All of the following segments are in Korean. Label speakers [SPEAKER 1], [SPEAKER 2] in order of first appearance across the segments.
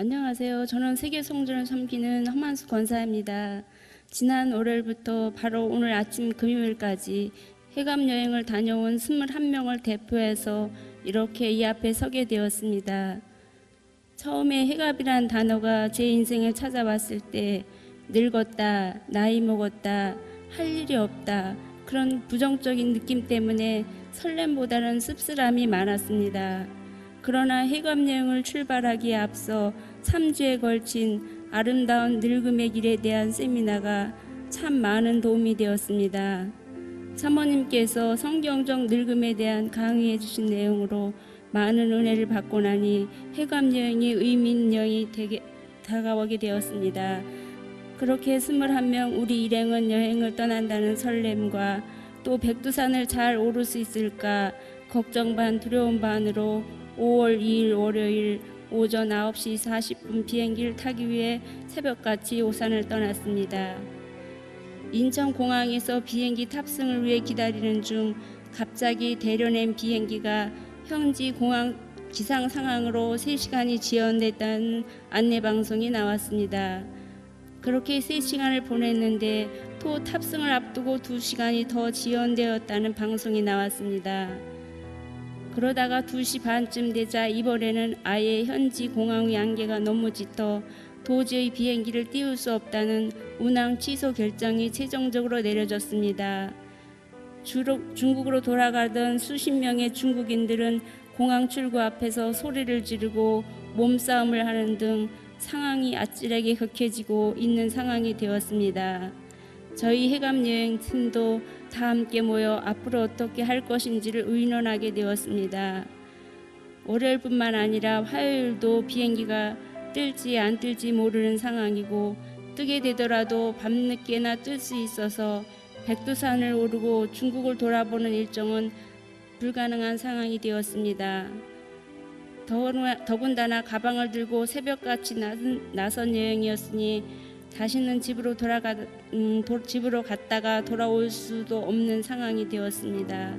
[SPEAKER 1] 안녕하세요. 저는 세계 성전을 섬기는 허만수 권사입니다. 지난 월요일부터 바로 오늘 아침 금요일까지 해감 여행을 다녀온 21명을 대표해서 이렇게 이 앞에 서게 되었습니다. 처음에 해갑이란 단어가 제 인생에 찾아왔을 때 늙었다, 나이 먹었다, 할 일이 없다 그런 부정적인 느낌 때문에 설렘보다는 씁쓸함이 많았습니다. 그러나 해감 여행을 출발하기에 앞서 3주에 걸친 아름다운 늙음의 길에 대한 세미나가 참 많은 도움이 되었습니다. 사모님께서 성경적 늙음에 대한 강의해 주신 내용으로 많은 은혜를 받고 나니 해감 여행이 의미 있는 여행이 되게 다가오게 되었습니다. 그렇게 21명 우리 일행은 여행을 떠난다는 설렘과 또 백두산을 잘 오를 수 있을까 걱정 반 두려움 반으로 5월 2일 월요일 오전 9시 40분 비행기를 타기 위해 새벽같이 오산을 떠났습니다. 인천공항에서 비행기 탑승을 위해 기다리는 중 갑자기 대련된 비행기가 현지 공항 기상 상황으로 3시간이 지연됐다는 안내 방송이 나왔습니다. 그렇게 3시간을 보냈는데 또 탑승을 앞두고 2시간이 더 지연되었다는 방송이 나왔습니다. 그러다가 2시 반쯤 되자 이번에는 아예 현지 공항의 안개가 너무 짙어 도저히 비행기를 띄울 수 없다는 운항 취소 결정이 최종적으로 내려졌습니다. 주로 중국으로 돌아가던 수십 명의 중국인들은 공항 출구 앞에서 소리를 지르고 몸싸움을 하는 등 상황이 아찔하게 격해지고 있는 상황이 되었습니다. 저희 해감 여행 팀도 다 함께 모여 앞으로 어떻게 할 것인지를 의논하게 되었습니다. 월요일뿐만 아니라 화요일도 비행기가 뜰지 안 뜰지 모르는 상황이고 뜨게 되더라도 밤늦게나 뜰 수 있어서 백두산을 오르고 중국을 돌아보는 일정은 불가능한 상황이 되었습니다. 더군다나 가방을 들고 새벽같이 나선 여행이었으니 다시는 집으로 돌아가 음, 도, 집으로 갔다가 돌아올 수도 없는 상황이 되었습니다.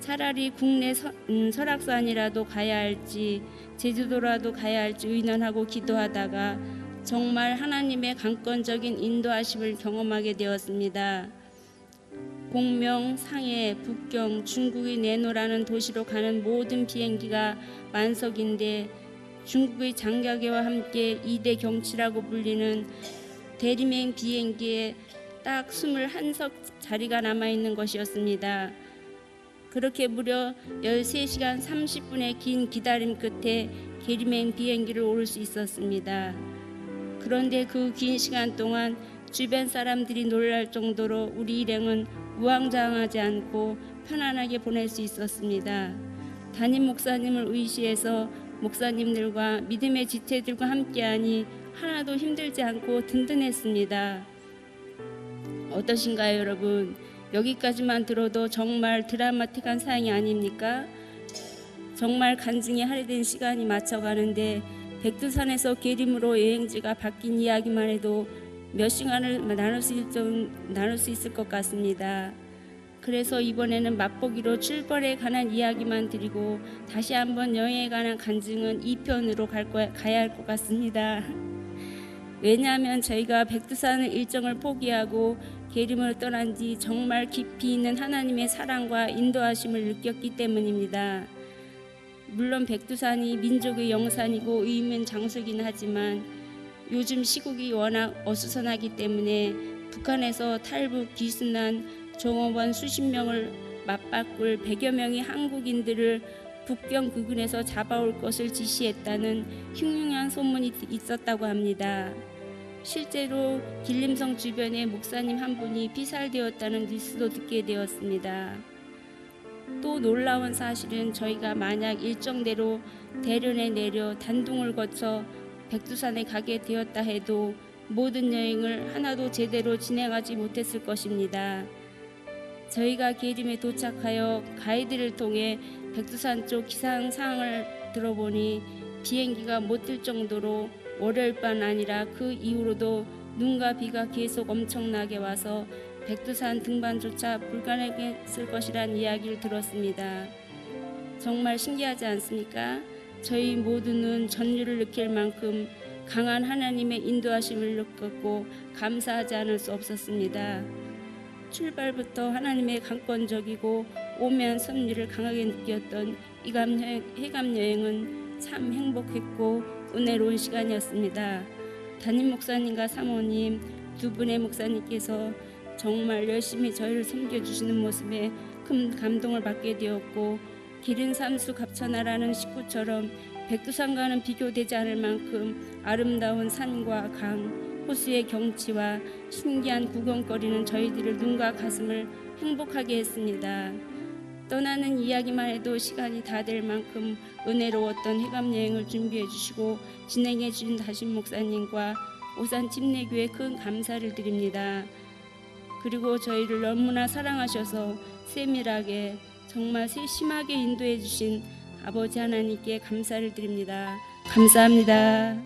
[SPEAKER 1] 차라리 국내 서, 음, 설악산이라도 가야 할지 제주도라도 가야 할지 의논하고 기도하다가 정말 하나님의 강권적인 인도하심을 경험하게 되었습니다. 공명, 상해, 북경, 중국의 내노라는 도시로 가는 모든 비행기가 만석인데 중국의 장가계와 함께 2대 경치라고 불리는 대리맹 비행기에 딱 21석 자리가 남아 있는 것이었습니다. 그렇게 무려 13시간 30분의 긴 기다림 끝에 게리맹 비행기를 오를 수 있었습니다. 그런데 그 긴 시간 동안 주변 사람들이 놀랄 정도로 우리 일행은 우왕좌왕하지 않고 편안하게 보낼 수 있었습니다. 담임 목사님을 의시해서 목사님들과 믿음의 지체들과 함께하니 하나도 힘들지 않고 든든했습니다. 어떠신가요, 여러분? 여기까지만 들어도 정말 드라마틱한 사연이 아닙니까? 정말 간증이 할애된 시간이 맞춰가는데 백두산에서 계림으로 여행지가 바뀐 이야기만 해도 몇 시간을 나눌 수, 있, 나눌 수 있을 것 같습니다. 그래서 이번에는 맛보기로 출발에 관한 이야기만 드리고 다시 한번 여행에 관한 간증은 2편으로 갈 거, 가야 할 것 같습니다. 왜냐하면 저희가 백두산을 일정을 포기하고 계림을 떠난 뒤 정말 깊이 있는 하나님의 사랑과 인도하심을 느꼈기 때문입니다. 물론 백두산이 민족의 영산이고 의문 장소이긴 하지만 요즘 시국이 워낙 어수선하기 때문에 북한에서 탈북 기순한 종업원 수십 명을 맞바꿀 100여 명의 한국인들을 북경 부근에서 잡아올 것을 지시했다는 흉흉한 소문이 있었다고 합니다. 실제로 길림성 주변에 목사님 한 분이 피살되었다는 뉴스도 듣게 되었습니다. 또 놀라운 사실은 저희가 만약 일정대로 대련에 내려 단둥을 거쳐 백두산에 가게 되었다 해도 모든 여행을 하나도 제대로 진행하지 못했을 것입니다. 저희가 계림에 도착하여 가이드를 통해 백두산 쪽 기상 상황을 들어보니 비행기가 못뜰 정도로 월요일뿐 아니라 그 이후로도 눈과 비가 계속 엄청나게 와서 백두산 등반조차 불가능했을 것이란 이야기를 들었습니다. 정말 신기하지 않습니까? 저희 모두는 전율을 느낄 만큼 강한 하나님의 인도하심을 느꼈고 감사하지 않을 수 없었습니다. 출발부터 하나님의 강권적이고 오묘한 섭리를 강하게 느꼈던 이감 여행, 해감 여행은 참 행복했고 은혜로운 시간이었습니다. 담임 목사님과 사모님 두 분의 목사님께서 정말 열심히 저희를 섬겨주시는 모습에 큰 감동을 받게 되었고 기른 삼수 갑천하라는 식구처럼 백두산과는 비교되지 않을 만큼 아름다운 산과 강, 호수의 경치와 신기한 구경거리는 저희들을 눈과 가슴을 행복하게 했습니다. 떠나는 이야기만 해도 시간이 다 될 만큼 은혜로웠던 해감 여행을 준비해 주시고 진행해 주신 다신 목사님과 오산 침례교회 큰 감사를 드립니다. 그리고 저희를 너무나 사랑하셔서 세밀하게 정말 세심하게 인도해 주신 아버지 하나님께 감사를 드립니다. 감사합니다.